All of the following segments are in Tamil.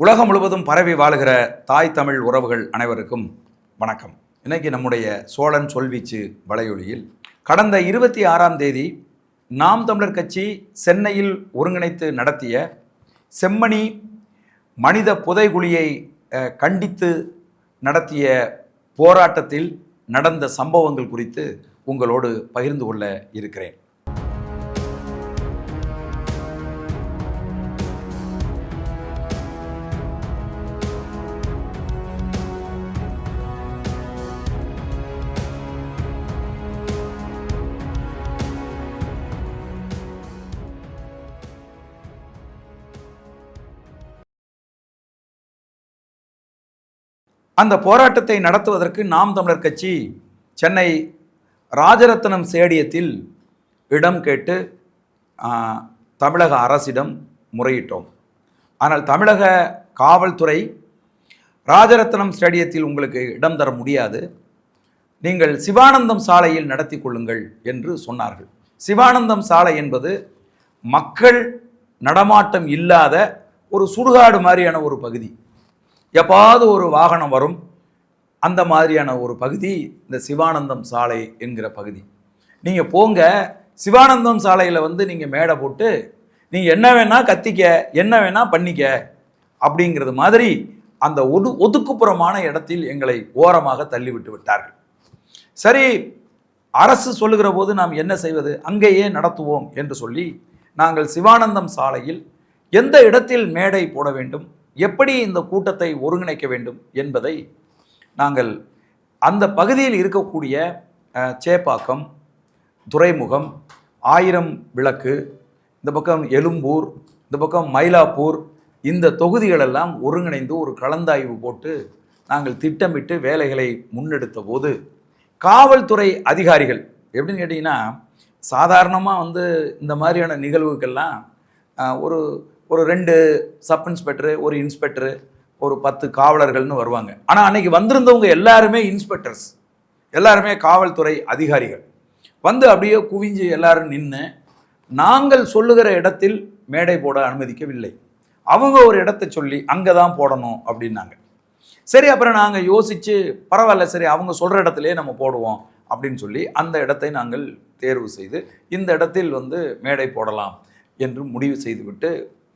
உலகம் முழுவதும் பரவி வாழுகிற தாய் தமிழ் உறவுகள் அனைவருக்கும் வணக்கம். இன்னைக்கு நம்முடைய சோழன் சொல்வீச்சு வலையொலியில் கடந்த இருபத்தி ஆறாம் தேதி நாம் தமிழர் கட்சி சென்னையில் ஒருங்கிணைத்து நடத்திய செம்மணி மனித புதைகுழியை கண்டித்து நடத்திய போராட்டத்தில் நடந்த சம்பவங்கள் குறித்து உங்களோடு பகிர்ந்து கொள்ள இருக்கிறேன். அந்த போராட்டத்தை நடத்துவதற்கு நாம் தமிழர் கட்சி சென்னை ராஜரத்னம் ஸ்டேடியத்தில் இடம் கேட்டு தமிழக அரசிடம் முறையிட்டோம். ஆனால் தமிழக காவல்துறை ராஜரத்னம் ஸ்டேடியத்தில் உங்களுக்கு இடம் தர முடியாது. நீங்கள் சிவானந்தம் சாலையில் நடத்தி கொள்ளுங்கள் என்று சொன்னார்கள். சிவானந்தம் சாலை என்பது மக்கள் நடமாட்டம் இல்லாத ஒரு சுடுகாடு மாதிரியான ஒரு பகுதி. எப்பாவது ஒரு வாகனம் வரும் அந்த மாதிரியான ஒரு பகுதி இந்த சிவானந்தம் சாலை என்கிற பகுதி. நீங்கள் போங்க சிவானந்தம் சாலையில் வந்து நீங்கள் மேடை போட்டு நீங்கள் என்ன வேணால் கத்திக்க என்ன வேணால் பண்ணிக்க அப்படிங்கிறது மாதிரி அந்த ஒது ஒதுக்குப்புறமான இடத்தில் எங்களை ஓரமாக தள்ளிவிட்டு விட்டார்கள். சரி அரசு சொல்லுகிற போது நாம் என்ன செய்வது? அங்கேயே நடத்துவோம் என்று சொல்லி நாங்கள் சிவானந்தம் சாலையில் எந்த இடத்தில் மேடை போட வேண்டும்? எப்படி இந்த கூட்டத்தை ஒருங்கிணைக்க வேண்டும் என்பதை நாங்கள் அந்த பகுதியில் இருக்கக்கூடிய சேப்பாக்கம் துறைமுகம் ஆயிரம் விளக்கு இந்த பக்கம் எழும்பூர் இந்த பக்கம் மயிலாப்பூர் இந்த தொகுதிகளெல்லாம் ஒருங்கிணைந்து ஒரு கலந்தாய்வு போட்டு நாங்கள் திட்டமிட்டு வேலைகளை முன்னெடுத்த போது காவல்துறை அதிகாரிகள் எப்படின்னு கேட்டிங்கன்னா சாதாரணமாக வந்து இந்த மாதிரியான நிகழ்வுக்கெல்லாம் ஒரு ஒரு ரெண்டு சப் இன்ஸ்பெக்டரு ஒரு இன்ஸ்பெக்டரு ஒரு பத்து காவலர்கள்னு வருவாங்க. ஆனால் அன்னைக்கு வந்திருந்தவங்க எல்லாருமே இன்ஸ்பெக்டர்ஸ் எல்லாருமே காவல்துறை அதிகாரிகள். வந்து அப்படியே குவிஞ்சு எல்லாரும் நின்று நாங்கள் சொல்லுகிற இடத்தில் மேடை போட அனுமதிக்கவில்லை. அவங்க ஒரு இடத்தை சொல்லி அங்கே தான் போடணும் அப்படின்னாங்க. சரி அப்புறம் நாங்கள் யோசித்து பரவாயில்ல சரி அவங்க சொல்கிற இடத்துலையே நம்ம போடுவோம் அப்படின்னு சொல்லி அந்த இடத்தை நாங்கள் தேர்வு செய்து இந்த இடத்தில் வந்து மேடை போடலாம் என்று முடிவு செய்துவிட்டு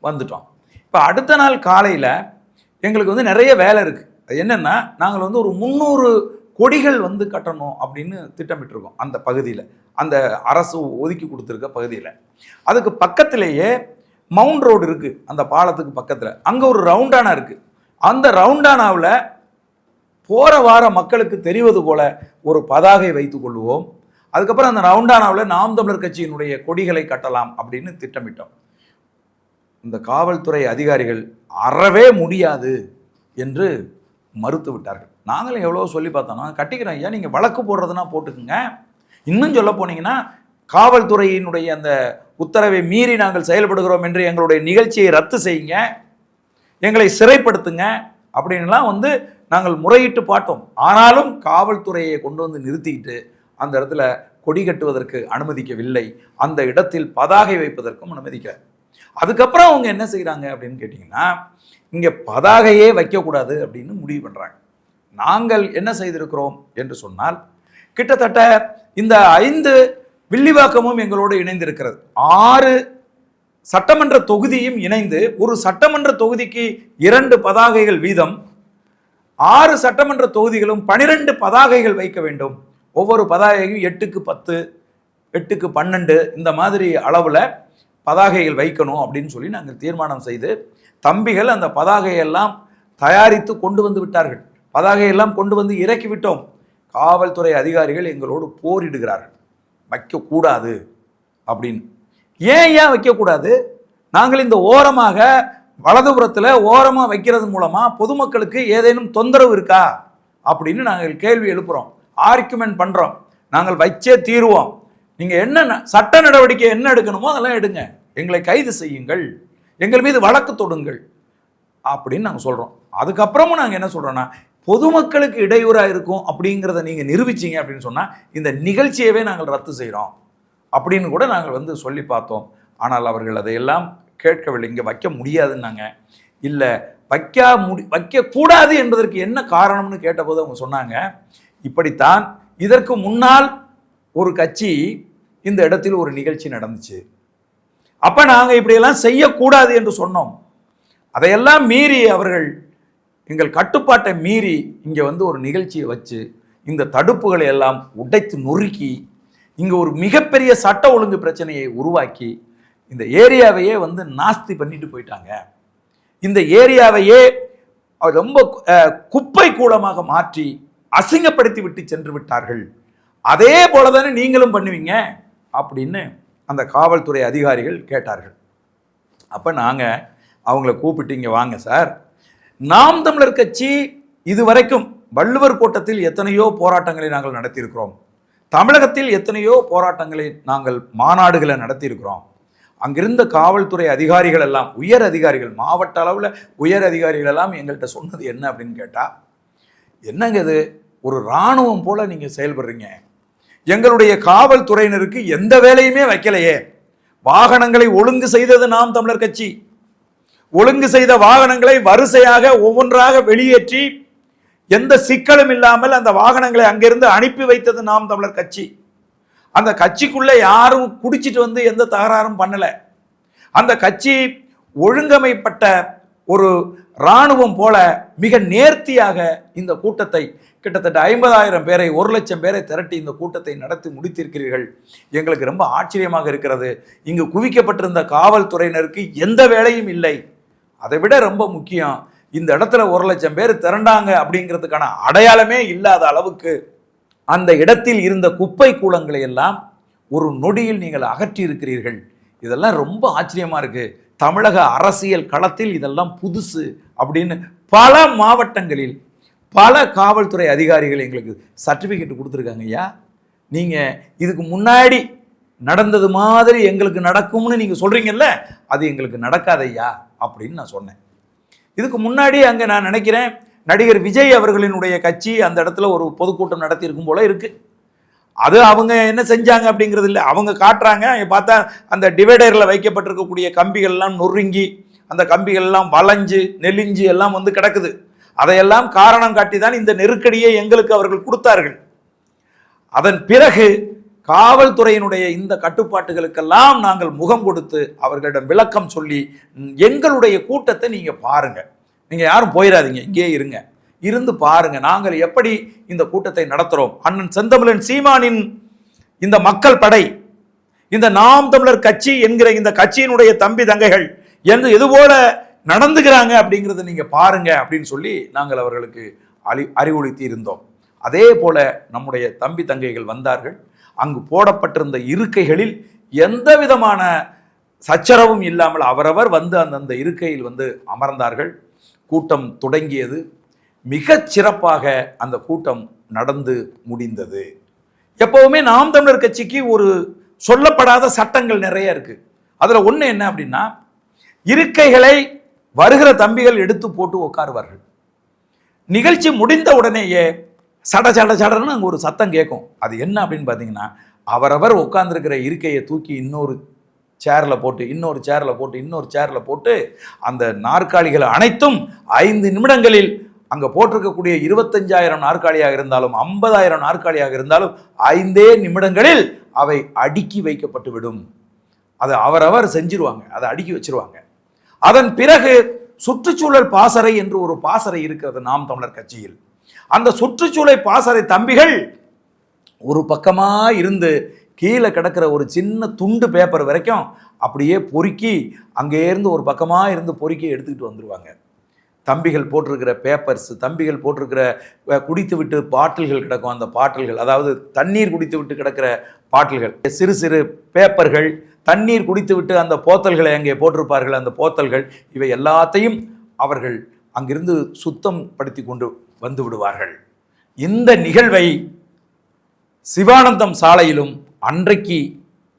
வந்துட்டோம். இப்போ அடுத்த நாள் காலையில் எங்களுக்கு வந்து நிறைய வேலை இருக்குது அது என்னென்னா நாங்கள் வந்து ஒரு முந்நூறு கொடிகள் வந்து கட்டணும் அப்படின்னு திட்டமிட்டிருக்கோம் அந்த பகுதியில். அந்த அரசு ஒதுக்கி கொடுத்துருக்க பகுதியில். அதுக்கு பக்கத்திலேயே மவுண்ட் ரோடு இருக்குது அந்த பாலத்துக்கு பக்கத்தில். அங்கே ஒரு ரவுண்டானா இருக்குது அந்த ரவுண்டானாவில் போகிற வார மக்களுக்கு தெரிவது போல ஒரு பதாகை வைத்து கொள்வோம். அதுக்கப்புறம் அந்த ரவுண்டானாவில் நாம் தமிழர் கட்சியினுடைய கொடிகளை கட்டலாம் அப்படின்னு திட்டமிட்டோம். இந்த காவல்துறை அதிகாரிகள் அறவே முடியாது என்று மறுத்து விட்டார்கள். நாங்களும் எவ்வளோ சொல்லி பார்த்தோம்னா கட்டிக்கிறோம் ஐயா நீங்கள் வழக்கு போடுறதுனா போட்டுக்குங்க. இன்னும் சொல்ல போனீங்கன்னா காவல்துறையினுடைய அந்த உத்தரவை மீறி நாங்கள் செயல்படுகிறோம் என்று எங்களுடைய நிகழ்ச்சியை ரத்து செய்யுங்க. எங்களை சிறைப்படுத்துங்க. அப்படின்லாம் வந்து நாங்கள் முறையிட்டு பார்த்தோம். ஆனாலும் காவல்துறையை கொண்டு வந்து நிறுத்திக்கிட்டு அந்த இடத்துல கொடி கட்டுவதற்கு அனுமதிக்கவில்லை. அந்த இடத்தில் பதாகை வைப்பதற்கும் அனுமதிக்கல. அதுக்கப்புறம் அவங்க என்ன செய்கிறாங்க அப்படின்னு கேட்டிங்கன்னா இங்கே பதாகையே வைக்கக்கூடாது அப்படின்னு முடிவு பண்ணுறாங்க நாங்கள் என்ன செய்திருக்கிறோம் என்று சொன்னால் கிட்டத்தட்ட இந்த ஐந்து வில்லிவாக்கமும் எங்களோடு இணைந்திருக்கிறது. ஆறு சட்டமன்ற தொகுதியும் இணைந்து ஒரு சட்டமன்ற தொகுதிக்கு இரண்டு பதாகைகள் வீதம் ஆறு சட்டமன்ற தொகுதிகளும் பனிரெண்டு பதாகைகள் வைக்க வேண்டும். ஒவ்வொரு பதாகையும் எட்டுக்கு பத்து எட்டுக்கு பன்னெண்டு இந்த மாதிரி அளவில் பதாகைகள் வைக்கணும் அப்படின்னு சொல்லி நாங்கள் தீர்மானம் செய்து தம்பிகள் அந்த பதாகையெல்லாம் தயாரித்து கொண்டு வந்து விட்டார்கள். பதாகையெல்லாம் கொண்டு வந்து இறக்கி விட்டோம். காவல்துறை அதிகாரிகள் எங்களோடு போரிடுகிறார்கள். வைக்கக்கூடாது அப்படின்னு. ஏன் ஏன் வைக்கக்கூடாது? நாங்கள் இந்த ஓரமாக வலதுபுறத்தில் ஓரமாக வைக்கிறது மூலமாக பொதுமக்களுக்கு ஏதேனும் தொந்தரவு இருக்கா? அப்படின்னு நாங்கள் கேள்வி எழுப்புகிறோம் ஆர்குமெண்ட் பண்ணுறோம் நாங்கள் வச்சே தீருவோம். நீங்கள் என்ன சட்ட நடவடிக்கை என்ன எடுக்கணுமோ அதெல்லாம் எடுங்க. எங்களை கைது செய்யுங்கள். எங்கள் மீது வழக்கு தொடுங்கள். அப்படின்னு நாங்கள் சொல்கிறோம் அதுக்கப்புறமும் நாங்கள் என்ன சொல்கிறோன்னா பொதுமக்களுக்கு இடையூறாக இருக்கும் அப்படிங்கிறத நீங்கள் நிரூபிச்சீங்க அப்படின்னு சொன்னால் இந்த நிகழ்ச்சியவே நாங்கள் ரத்து செய்கிறோம் அப்படின்னு கூட நாங்கள் வந்து சொல்லி பார்த்தோம். ஆனால் அவர்கள் அதையெல்லாம் கேட்கவில்லை. இங்கே வைக்க முடியாதுன்னாங்க. இல்லை வைக்க முடி வைக்கக்கூடாது என்பதற்கு என்ன காரணம்னு கேட்டபோது அவங்க சொன்னாங்க இப்படித்தான் இதற்கு முன்னால் ஒரு கட்சி இந்த இடத்தில் ஒரு நிகழ்ச்சி நடந்துச்சு. அப்ப நாங்க இப்படியெல்லாம் செய்யக்கூடாது என்று சொன்னோம். அதையெல்லாம் மீறி அவர்கள் எங்கள் கட்டுப்பாட்டை மீறி இங்க வந்து ஒரு நிகழ்ச்சியை வச்சு இந்த தடுப்புகளை எல்லாம் உடைத்து நொறுக்கி இங்க ஒரு மிகப்பெரிய சட்ட ஒழுங்கு பிரச்சனையை உருவாக்கி இந்த ஏரியாவையே வந்து நாஸ்தி பண்ணிட்டு போயிட்டாங்க. இந்த ஏரியாவையே ரொம்ப குப்பை கூலமாக மாற்றி அசிங்கப்படுத்தி விட்டு சென்று விட்டார்கள். அதே போல தானே நீங்களும் பண்ணுவீங்க? அப்படின்னு அந்த காவல்துறை அதிகாரிகள் கேட்டார்கள். அப்போ நாங்கள் அவங்கள கூப்பிட்டு இங்கே வாங்க சார். நாம் தமிழர் கட்சி இதுவரைக்கும் வள்ளுவர் கூட்டத்தில் எத்தனையோ போராட்டங்களை நாங்கள் நடத்தியிருக்கிறோம். தமிழகத்தில் எத்தனையோ போராட்டங்களை நாங்கள் மாநாடுகளை நடத்தியிருக்கிறோம். அங்கிருந்த காவல்துறை அதிகாரிகள் எல்லாம் உயர் அதிகாரிகள் மாவட்ட அளவில் உயர் அதிகாரிகள் எல்லாம் எங்கள்கிட்ட சொன்னது என்ன அப்படின்னு கேட்டால் என்னங்க இது? ஒரு இராணுவம் போல் நீங்கள் செயல்படுறீங்க. எங்களுடைய காவல்துறையினருக்கு எந்த வேலையுமே வைக்கலையே. வாகனங்களை ஒழுங்கு செய்தது நாம் தமிழர் கட்சி. ஒழுங்கு செய்த வாகனங்களை வரிசையாக ஒவ்வொன்றாக வெளியேற்றி எந்த சிக்கலும் இல்லாமல் அந்த வாகனங்களை அங்கிருந்து அனுப்பி வைத்தது நாம் தமிழர் கட்சி. அந்த கட்சிக்குள்ளே யாரும் குடிச்சிட்டு வந்து எந்த தகராறும் பண்ணலை. அந்த கட்சி ஒழுங்கமைப்பட்ட ஒரு இராணுவம் போல மிக நேர்த்தியாக இந்த கூட்டத்தை கிட்டத்தட்ட ஐம்பதாயிரம் பேரை ஒரு லட்சம் பேரை திரட்டி இந்த கூட்டத்தை நடத்தி முடித்திருக்கிறீர்கள். எங்களுக்கு ரொம்ப ஆச்சரியமாக இருக்கிறது. இங்கு குவிக்கப்பட்டிருந்த காவல்துறையினருக்கு எந்த வேலையும் இல்லை. அதை விட ரொம்ப முக்கியம் இந்த இடத்துல ஒரு லட்சம் பேர் திரண்டாங்க அப்படிங்கிறதுக்கான அடையாளமே இல்லாத அளவுக்கு அந்த இடத்தில் இருந்த குப்பை கூலங்களை எல்லாம் ஒரு நொடியில் நீங்கள் அகற்றி இருக்கிறீர்கள். இதெல்லாம் ரொம்ப ஆச்சரியமாக இருக்குது தமிழக அரசியல் களத்தில் இதெல்லாம் புதுசு அப்படின்னு பல மாவட்டங்களில் பல காவல்துறை அதிகாரிகள் எங்களுக்கு சர்டிஃபிகேட் கொடுத்துருக்காங்க ஐயா. நீங்கள் இதுக்கு முன்னாடி நடந்தது மாதிரி எங்களுக்கு நடக்கும்னு நீங்கள் சொல்கிறீங்கல்ல அது எங்களுக்கு நடக்காதையா அப்படின்னு நான் சொன்னேன். இதுக்கு முன்னாடி அங்கே நான் நினைக்கிறேன் நடிகர் விஜய் அவர்களினுடைய கட்சி அந்த இடத்துல ஒரு பொதுக்கூட்டம் நடத்தியிருக்கும் போல இருக்குது அது அவங்க என்ன செஞ்சாங்க அப்படிங்கிறது இல்லை. அவங்க காட்டுறாங்க பார்த்தா அந்த டிவைடரில் வைக்கப்பட்டிருக்கக்கூடிய கம்பிகள்லாம் நொறுங்கி அந்த கம்பிகள்லாம் வளைஞ்சு நெலிஞ்சு எல்லாம் வந்து கிடக்குது. அதையெல்லாம் காரணம் காட்டி தான் இந்த நெருக்கடியை எங்களுக்கு அவர்கள் கொடுத்தார்கள். அதன் பிறகு காவல்துறையினுடைய இந்த கட்டுப்பாட்டுகளுக்கெல்லாம் நாங்கள் முகம் கொடுத்து அவர்களிடம் விளக்கம் சொல்லி எங்களுடைய கூட்டத்தை நீங்கள் பாருங்கள் நீங்கள் யாரும் போயிடாதீங்க இங்கேயே இருங்க. இருந்து பாருங்க நாங்கள் எப்படி இந்த கூட்டத்தை நடத்துகிறோம் அண்ணன் செந்தமிழன் சீமானின் இந்த மக்கள் படை இந்த நாம் தமிழர் கட்சி என்கிற இந்த கட்சியினுடைய தம்பி தங்கைகள் என்று இதுபோல நடந்துக்கிறாங்க அப்படிங்கிறத நீங்கள் பாருங்க அப்படின்னு சொல்லி நாங்கள் அவர்களுக்கு அறி அறிவுறுத்தி இருந்தோம். அதே போல நம்முடைய தம்பி தங்கைகள் வந்தார்கள். அங்கு போடப்பட்டிருந்த இருக்கைகளில் எந்த விதமான சச்சரவும் இல்லாமல் அவரவர் வந்து அந்தந்த இருக்கையில் வந்து அமர்ந்தார்கள். கூட்டம் தொடங்கியது. மிகச் சிறப்பாக அந்த கூட்டம் நடந்து முடிந்தது. எப்பவுமே நாம் தமிழர் கட்சிக்கு ஒரு சொல்லப்படாத சட்டங்கள் நிறைய இருக்குது அதில் ஒன்று என்ன அப்படின்னா இருக்கைகளை வருகிற தம்பிகள் எடுத்து போட்டு உட்காருவார்கள் நிகழ்ச்சி முடிந்த உடனேயே சட சட சடன்னு அங்கே ஒரு சத்தம் கேட்கும். அது என்ன அப்படின்னு பார்த்தீங்கன்னா அவரவர் உட்காந்துருக்கிற இருக்கையை தூக்கி இன்னொரு சேரில் போட்டு இன்னொரு சேரில் போட்டு இன்னொரு சேரில் போட்டு அந்த நாற்காலிகள் அனைத்தும் ஐந்து நிமிடங்களில் அங்கே போட்டிருக்கக்கூடிய இருபத்தஞ்சாயிரம் நாற்காலியாக இருந்தாலும் ஐம்பதாயிரம் நாற்காலியாக இருந்தாலும் ஐந்தே நிமிடங்களில் அவை அடுக்கி வைக்கப்பட்டு விடும். அதை அவரவர் செஞ்சிருவாங்க. அதை அடுக்கி வச்சிருவாங்க. அதன் பிறகு சுற்றுச்சூழல் பாசறை என்று ஒரு பாசறை இருக்கிறது நாம் தமிழர் கட்சியில். அந்த சுற்றுச்சூழல் பாசறை தம்பிகள் ஒரு பக்கமா இருந்து கீழே கிடக்கிற ஒரு சின்ன துண்டு பேப்பர் வரைக்கும் அப்படியே பொறுக்கி அங்கேருந்து ஒரு பக்கமா இருந்து பொறுக்கி எடுத்துக்கிட்டு வந்துடுவாங்க தம்பிகள் போட்டிருக்கிற பேப்பர்ஸ் தம்பிகள் போட்டிருக்கிற குடித்து விட்டு பாட்டில்கள் கிடக்கும் அந்த பாட்டில்கள் அதாவது தண்ணீர் குடித்து விட்டு கிடக்கிற பாட்டில்கள். சிறு சிறு பேப்பர்கள் தண்ணீர் குடித்துவிட்டு அந்த போத்தல்களை அங்கே போட்டிருப்பார்கள். அந்த போத்தல்கள் இவை எல்லாத்தையும் அவர்கள் அங்கிருந்து சுத்தம் படுத்தி கொண்டு வந்து விடுவார்கள். இந்த நிகழ்வை சிவானந்தம் சாலையிலும் அன்றைக்கு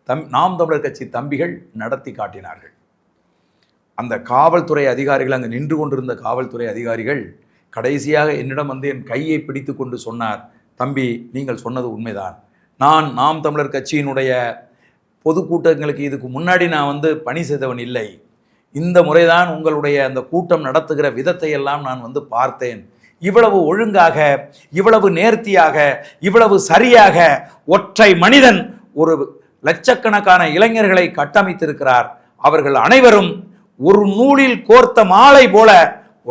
தம் நாம் தமிழர் கட்சி தம்பிகள் நடத்தி காட்டினார்கள். அந்த காவல்துறை அதிகாரிகள் அங்கு நின்று கொண்டிருந்த காவல்துறை அதிகாரிகள் கடைசியாக என்னிடம் வந்து என் கையை பிடித்து கொண்டு சொன்னார் தம்பி நீங்கள் சொன்னது உண்மைதான். நான் நாம் தமிழர் கட்சியினுடைய பொதுக்கூட்டங்களுக்கு இதுக்கு முன்னாடி நான் வந்து பணி செய்தவன் இல்லை. இந்த முறைதான் உங்களுடைய அந்த கூட்டம் நடத்துகிற விதத்தை எல்லாம் நான் வந்து பார்த்தேன். இவ்வளவு ஒழுங்காக இவ்வளவு நேர்த்தியாக இவ்வளவு சரியாக ஒற்றை மனிதன் ஒரு லட்சக்கணக்கான இளைஞர்களை கட்டமைத்திருக்கிறார். அவர்கள் அனைவரும் ஒரு நூலில் கோர்த்த மாலை போல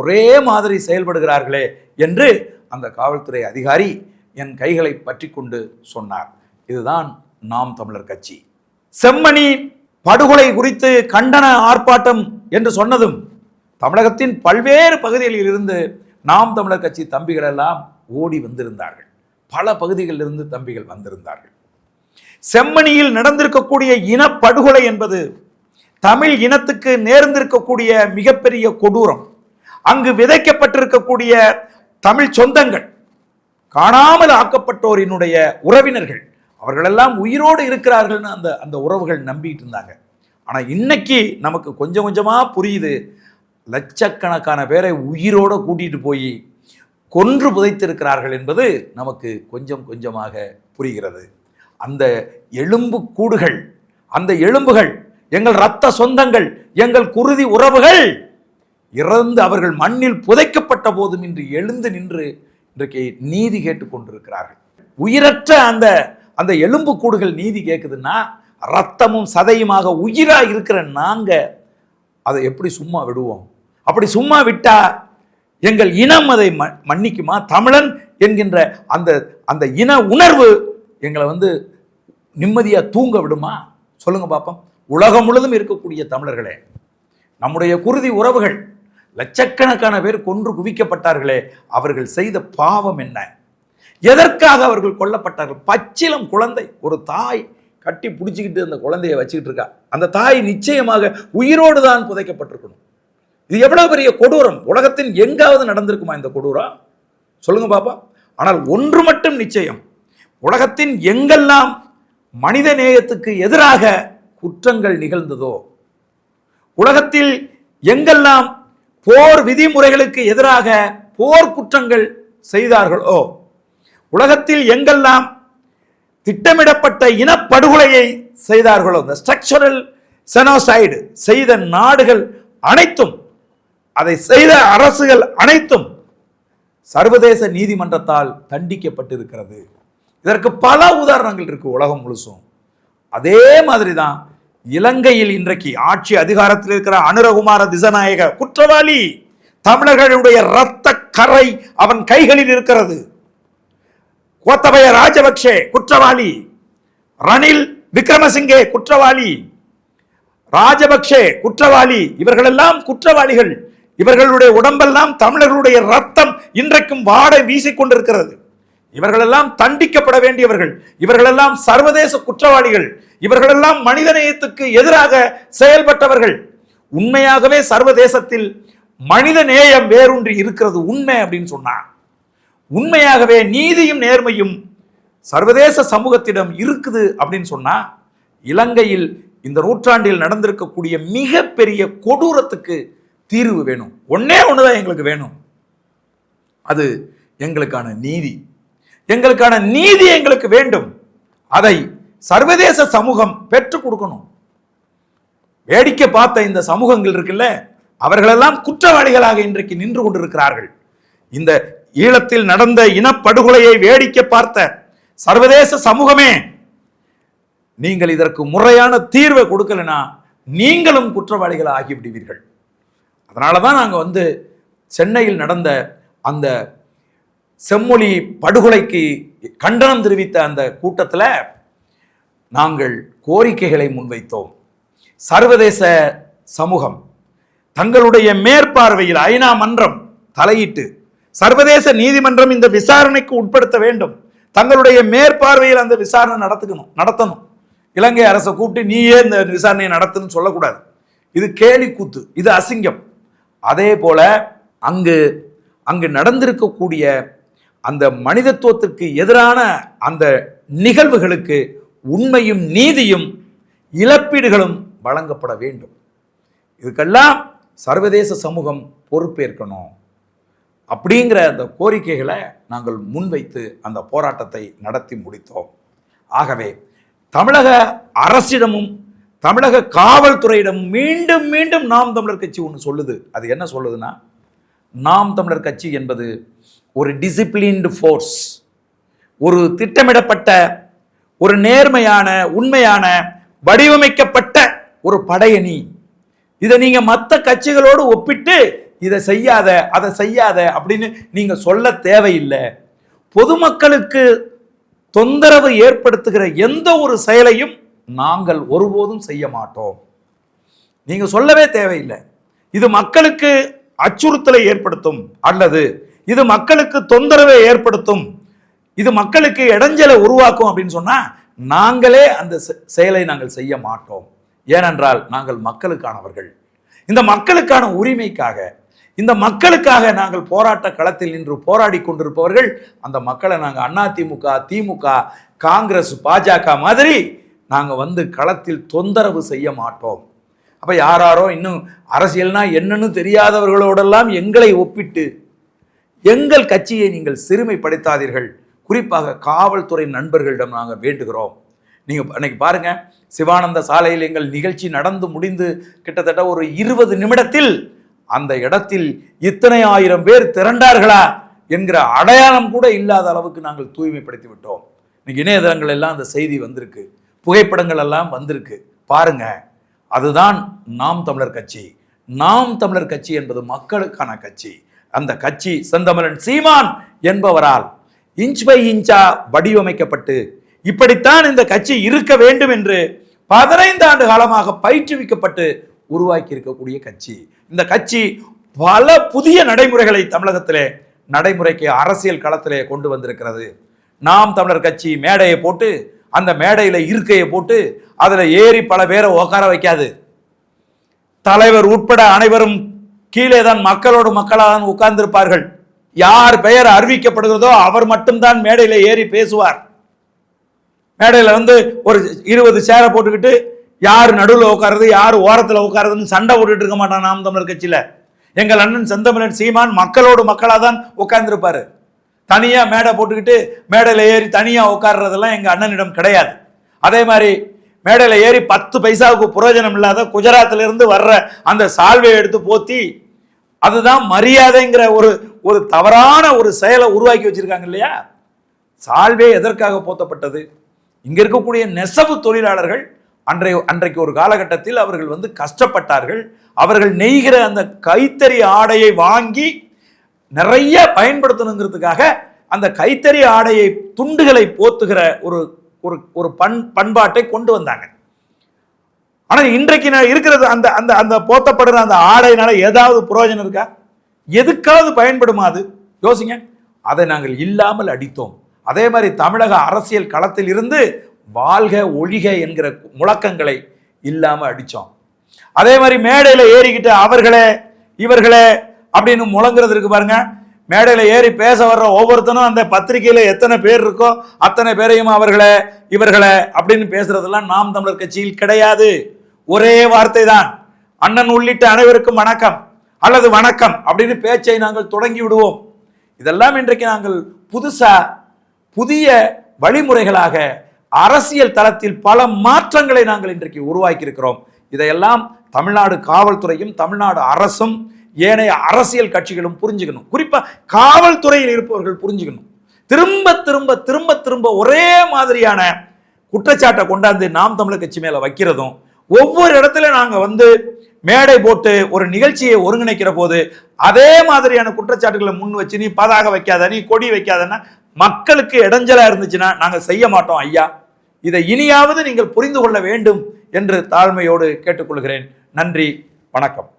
ஒரே மாதிரி செயல்படுகிறார்களே என்று அந்த காவல்துறை அதிகாரி என் கைகளை பற்றி கொண்டு சொன்னார். இதுதான் நாம் தமிழர் கட்சி. செம்மணி படுகொலை குறித்து கண்டன ஆர்ப்பாட்டம் என்று சொன்னதும் தமிழகத்தின் பல்வேறு பகுதிகளில் இருந்து நாம் தமிழர் கட்சி தம்பிகள் எல்லாம் ஓடி வந்திருந்தார்கள். பல பகுதிகளில் இருந்து தம்பிகள் வந்திருந்தார்கள். செம்மணியில் நடந்திருக்கக்கூடிய இனப்படுகொலை என்பது தமிழ் இனத்துக்கு நேர்ந்திருக்கக்கூடிய மிகப்பெரிய கொடூரம். அங்கு விதைக்கப்பட்டிருக்கக்கூடிய தமிழ் சொந்தங்கள் காணாமல் ஆக்கப்பட்டோரினுடைய உறவினர்கள் அவர்களெல்லாம் உயிரோடு இருக்கிறார்கள்னு அந்த அந்த உறவுகள் நம்பிட்டு இருந்தாங்க. ஆனால் இன்னைக்கு நமக்கு கொஞ்சம் கொஞ்சமாக புரியுது. லட்சக்கணக்கான பேரை உயிரோடு கூட்டிட்டு போய் கொன்று புதைத்திருக்கிறார்கள் என்பது நமக்கு கொஞ்சம் கொஞ்சமாக புரிகிறது. அந்த எலும்பு கூடுகள் அந்த எலும்புகள் எங்கள் இரத்த சொந்தங்கள் எங்கள் குருதி உறவுகள் இறந்து அவர்கள் மண்ணில் புதைக்கப்பட்ட போதும் இன்று எழுந்து நின்று இன்றைக்கு நீதி கேட்டுக்கொண்டிருக்கிறார்கள் உயிரற்ற அந்த அந்த எலும்பு கூடுகள் நீதி கேட்குதுன்னா ரத்தமும் சதையுமாக உயிராக இருக்கிற நாங்கள் அதை எப்படி சும்மா விடுவோம்? அப்படி சும்மா விட்டா எங்கள் இனம் அதை ம- மன்னிக்குமா? தமிழன் என்கின்ற அந்த அந்த இன உணர்வு எங்களை வந்து நிம்மதியாக தூங்க விடுமா? சொல்லுங்கள் பார்ப்போம் உலகம் முழுதும் இருக்கக்கூடிய தமிழர்களே நம்முடைய குருதி உறவுகள் லட்சக்கணக்கான பேர் கொன்று குவிக்கப்பட்டார்களே அவர்கள் செய்த பாவம் என்ன? எதற்காக அவர்கள் கொல்லப்பட்டார்கள்? பச்சிலம் குழந்தை ஒரு தாய் கட்டி பிடிச்சிக்கிட்டு அந்த குழந்தையை வச்சுக்கிட்டு இருக்கா. அந்த தாய் நிச்சயமாக உயிரோடு தான் புதைக்கப்பட்டிருக்கணும். இது எவ்வளவு பெரிய கொடூரம்? உலகத்தின் எங்காவது நடந்திருக்குமா இந்த கொடூரம் சொல்லுங்க பாப்பா. ஆனால் ஒன்று மட்டும் நிச்சயம். உலகத்தின் எங்கெல்லாம் மனித நேயத்துக்கு எதிராக குற்றங்கள் நிகழ்ந்ததோ உலகத்தில் எங்கெல்லாம் போர் விதிமுறைகளுக்கு எதிராக போர் குற்றங்கள் செய்தார்களோ உலகத்தில் எங்கெல்லாம் திட்டமிடப்பட்ட இனப்படுகொலையை செய்தார்களோ இந்த ஸ்ட்ரக்சரல் செனோசைடு செய்த நாடுகள் அனைத்தும் அதை செய்த அரசுகள் அனைத்தும் சர்வதேச நீதிமன்றத்தால் தண்டிக்கப்பட்டிருக்கிறது. இதற்கு பல உதாரணங்கள் இருக்கு உலகம் முழுசும். அதே மாதிரி தான் இலங்கையில் இன்றைக்கு ஆட்சி அதிகாரத்தில் இருக்கிற அனுரகுமார திசநாயக குற்றவாளி தமிழர்களுடைய இரத்த கரை அவன் கைகளில் இருக்கிறது. கோத்தபய ராஜபக்ஷே குற்றவாளி. ரணில் விக்ரமசிங்கே குற்றவாளி. ராஜபக்ஷே குற்றவாளி. இவர்களெல்லாம் குற்றவாளிகள். இவர்களுடைய உடம்பெல்லாம் தமிழர்களுடைய ரத்தம் இன்றைக்கும் வாடை வீசிக்கொண்டிருக்கிறது. இவர்களெல்லாம் தண்டிக்கப்பட வேண்டியவர்கள். இவர்களெல்லாம் சர்வதேச குற்றவாளிகள். இவர்களெல்லாம் மனிதநேயத்துக்கு எதிராக செயல்பட்டவர்கள். உண்மையாகவே சர்வதேசத்தில் மனித நேயம் வேரூன்றி இருக்கிறது உண்மை அப்படின்னு சொன்னார் உண்மையாகவே நீதியும் நேர்மையும் சர்வதேச சமூகத்திடம் இருக்குது அப்படின்னு சொன்னா இலங்கையில் இந்த நூற்றாண்டில் நடந்திருக்கக்கூடிய மிகப்பெரிய கொடூரத்துக்கு தீர்வு வேணும். ஒண்ணே ஒன்றுதான் எங்களுக்கு வேணும். அது எங்களுக்கான நீதி. எங்களுக்கான நீதி எங்களுக்கு வேண்டும். அதை சர்வதேச சமூகம் பெற்றுக் கொடுக்கணும். வேடிக்கை பார்த்த இந்த சமூகங்கள் இருக்குல்ல அவர்களெல்லாம் குற்றவாளிகளாக இன்றைக்கு நின்று கொண்டிருக்கிறார்கள். இந்த ஈழத்தில் நடந்த இனப்படுகொலையை வேடிக்கை பார்த்த சர்வதேச சமூகமே நீங்கள் இதற்கு முறையான தீர்வை கொடுக்கலனா நீங்களும் குற்றவாளிகள் ஆகிவிடுவீர்கள். அதனால தான் நாங்கள் வந்து சென்னையில் நடந்த அந்த செம்மொழி படுகொலைக்கு கண்டனம் தெரிவித்த அந்த கூட்டத்தில் நாங்கள் கோரிக்கைகளை முன்வைத்தோம். சர்வதேச சமூகம் தங்களுடைய மேற்பார்வையில் ஐநா மன்றம் தலையிட்டு சர்வதேச நீதிமன்றம் இந்த விசாரணைக்கு உட்படுத்த வேண்டும். தங்களுடைய மேற்பார்வையில் அந்த விசாரணை நடத்துக்கணும் நடத்தணும். இலங்கை அரசை கூப்பிட்டு நீயே இந்த விசாரணையை நடத்துன்னு சொல்லக்கூடாது. இது கேலி கூத்து இது அசிங்கம். அதே போல அங்கு அங்கு நடந்திருக்கக்கூடிய அந்த மனிதத்துவத்திற்கு எதிரான அந்த நிகழ்வுகளுக்கு உண்மையும் நீதியும் இழப்பீடுகளும் வழங்கப்பட வேண்டும். இதுக்கெல்லாம் சர்வதேச சமூகம் பொறுப்பேற்கணும். அப்படிங்கிற அந்த கோரிக்கைகளை நாங்கள் முன்வைத்து அந்த போராட்டத்தை நடத்தி முடித்தோம். ஆகவே தமிழக அரசிடமும் தமிழக காவல்துறையிடம் மீண்டும் மீண்டும் நாம் தமிழர் கட்சி ஒன்று சொல்லுது. அது என்ன சொல்லுதுன்னா நாம் தமிழர் கட்சி என்பது ஒரு டிசிப்ளின்டு ஃபோர்ஸ் ஒரு திட்டமிடப்பட்ட ஒரு நேர்மையான உண்மையான வடிவமைக்கப்பட்ட ஒரு படையணி. இதை நீங்கள் மற்ற கட்சிகளோடு ஒப்பிட்டு இதை செய்யாத அதை செய்யாத அப்படின்னு நீங்கள் சொல்ல தேவையில்லை. பொதுமக்களுக்கு தொந்தரவு ஏற்படுத்துகிற எந்த ஒரு செயலையும் நாங்கள் ஒருபோதும் செய்ய மாட்டோம். நீங்கள் சொல்லவே தேவையில்லை. இது மக்களுக்கு அச்சுறுத்தலை ஏற்படுத்தும் அல்லது இது மக்களுக்கு தொந்தரவை ஏற்படுத்தும். இது மக்களுக்கு இடைஞ்சலை உருவாக்கும் அப்படின்னு சொன்னால் நாங்களே அந்த செ- செயலை நாங்கள் செய்ய மாட்டோம். ஏனென்றால் நாங்கள் மக்களுக்கானவர்கள். இந்த மக்களுக்கான உரிமைக்காக இந்த மக்களுக்காக நாங்கள் போராட்ட களத்தில் நின்று போராடி கொண்டிருப்பவர்கள் அந்த மக்களை நாங்கள் அதிமுக திமுக காங்கிரஸ் பாஜக மாதிரி நாங்கள் வந்து களத்தில் தொந்தரவு செய்ய மாட்டோம். அப்போ யாராரோ இன்னும் அரசியல்னா என்னன்னு தெரியாதவர்களோடெல்லாம் எங்களை ஒப்பிட்டு எங்கள் கட்சியை நீங்கள் சிறுமைப்படுத்தாதீர்கள். குறிப்பாக காவல்துறை நண்பர்களிடம் நாங்கள் வேண்டுகிறோம். நீங்கள் அன்னைக்கு பாருங்கள் சிவானந்த சாலையில் எங்கள் நிகழ்ச்சி நடந்து முடிந்து கிட்டத்தட்ட ஒரு இருபது நிமிடத்தில் அந்த இடத்தில் இத்தனை ஆயிரம் பேர் திரண்டார்களா என்கிற அடையாளம் கூட இல்லாத அளவுக்கு நாங்கள் தூய்மைப்படுத்தி விட்டோம். இன்னைக்கு இணையதளங்கள் எல்லாம் அந்த செய்தி வந்திருக்கு. புகைப்படங்கள் எல்லாம் வந்திருக்கு. பாருங்க. அதுதான் நாம் தமிழர் கட்சி. நாம் தமிழர் கட்சி என்பது மக்களுக்கான கட்சி. அந்த கட்சி செந்தமரன் சீமான் என்பவரால் இன்ச் பை இன்ச்சா வடிவமைக்கப்பட்டு இப்படித்தான் இந்த கட்சி இருக்க வேண்டும் என்று பதினைந்து ஆண்டு காலமாக பயிற்றுவிக்கப்பட்டு உருவாக்கி இருக்கக்கூடிய கட்சி. இந்த கட்சி பல புதிய நடைமுறைகளை தமிழகத்திலே நடைமுறைக்கு அரசியல் களத்திலே கொண்டு வந்திருக்கிறது. நாம் தமிழர் கட்சி மேடையை போட்டு அந்த மேடையில் இருக்கையை போட்டு அதில் ஏறி பல பேரை உட்கார வைக்காது. தலைவர் உட்பட அனைவரும் கீழே தான் மக்களோடு மக்களாக தான் உட்கார்ந்திருப்பார்கள். யார் பெயர் அறிவிக்கப்படுகிறதோ அவர் மட்டும்தான் மேடையில் ஏறி பேசுவார். மேடையில் வந்து ஒரு இருபது சேரை போட்டுக்கிட்டு யார் நடுவில் உட்காருது யார் ஓரத்தில் உட்காருதுன்னு சண்டை போட்டுட்டு இருக்க மாட்டான் நாம் தமிழர் கட்சியில். எங்கள் அண்ணன் செந்தமிழன் சீமான் மக்களோடு மக்களாக தான் உட்கார்ந்துருப்பார். தனியாக மேடை போட்டுக்கிட்டு மேடையில் ஏறி தனியாக உட்கார்றதெல்லாம் எங்கள் அண்ணனிடம் கிடையாது. அதே மாதிரி மேடையில் ஏறி பத்து பைசாவுக்கு புரோஜனம் இல்லாத குஜராத்திலிருந்து வர்ற அந்த சால்வையை எடுத்து போத்தி அதுதான் மரியாதைங்கிற ஒரு ஒரு தவறான ஒரு செயலை உருவாக்கி வச்சிருக்காங்க இல்லையா? சால்வே எதற்காக போத்தப்பட்டது? இங்கே இருக்கக்கூடிய நெசவு தொழிலாளர்கள் அன்றைய அன்றைக்கு ஒரு காலகட்டத்தில் அவர்கள் வந்து கஷ்டப்பட்டார்கள். அவர்கள் நெய்கிற அந்த கைத்தறி ஆடையை வாங்கி நிறைய பயன்படுத்தணுங்கிறதுக்காக அந்த கைத்தறி ஆடையை துண்டுகளை போத்துகிற ஒரு ஒரு ஒரு பண் பண்பாட்டை கொண்டு வந்தாங்க. ஆனால் இன்றைக்கு நான் இருக்கிறது அந்த அந்த அந்த போத்தப்படுற அந்த ஆடையினால ஏதாவது புரோஜனம் இருக்கா? எதுக்காவது பயன்படுமா அது? யோசிங்க. அதை நாங்கள் இல்லாமல் அடித்தோம். அதே மாதிரி தமிழக அரசியல் களத்தில் இருந்து வாழ்க ஒழிக என்கிற முழக்கங்களை இல்லாம அடிச்சோம். அதே மாதிரி மேடையில ஏறிக்கிட்டு அவர்களே இவர்களே அப்படின்னு முழங்குறது இருக்கு பாருங்க. மேடையில ஏறி பேச வர்ற ஒவ்வொருத்தனும் அந்த பத்திரிகையில எத்தனை பேர் இருக்கோ அத்தனை பேரையும் அவர்களே இவர்களே அப்படின்னு பேசுறதெல்லாம் நாம் தமிழர் கட்சியில் கிடையாது. ஒரே வார்த்தை தான் அண்ணன் உள்ளிட்ட அனைவருக்கும் வணக்கம். அல்லது வணக்கம் அப்படின்னு பேச்சை நாங்கள் தொடங்கி விடுவோம். இதெல்லாம் இன்றைக்கு நாங்கள் புதுசா புதிய வழிமுறைகளாக அரசியல் தளத்தில் பல மாற்றங்களை நாங்கள் இன்றைக்கு உருவாக்கி இருக்கிறோம் இதையெல்லாம் தமிழ்நாடு காவல்துறையும் தமிழ்நாடு அரசும் ஏனைய அரசியல் கட்சிகளும் புரிஞ்சுக்கணும். குறிப்பாக காவல்துறையில் இருப்பவர்கள் புரிஞ்சுக்கணும். திரும்ப திரும்ப திரும்ப திரும்ப ஒரே மாதிரியான குற்றச்சாட்டை கொண்டாந்து நாம் தமிழர் கட்சி மேலே வைக்கிறதும் ஒவ்வொரு இடத்துல நாங்கள் வந்து மேடை போட்டு ஒரு நிகழ்ச்சியை ஒருங்கிணைக்கிற போது அதே மாதிரியான குற்றச்சாட்டுகளை முன் வச்சு நீ பதாக வைக்காத நீ கொடி வைக்காதன்னா மக்களுக்கு இடைஞ்சலா இருந்துச்சுன்னா நாங்க செய்ய மாட்டோம் ஐயா. இதை இனியாவது நீங்கள் புரிந்து கொள்ள வேண்டும் என்று தாழ்மையோடு கேட்டுக்கொள்கிறேன். நன்றி வணக்கம்.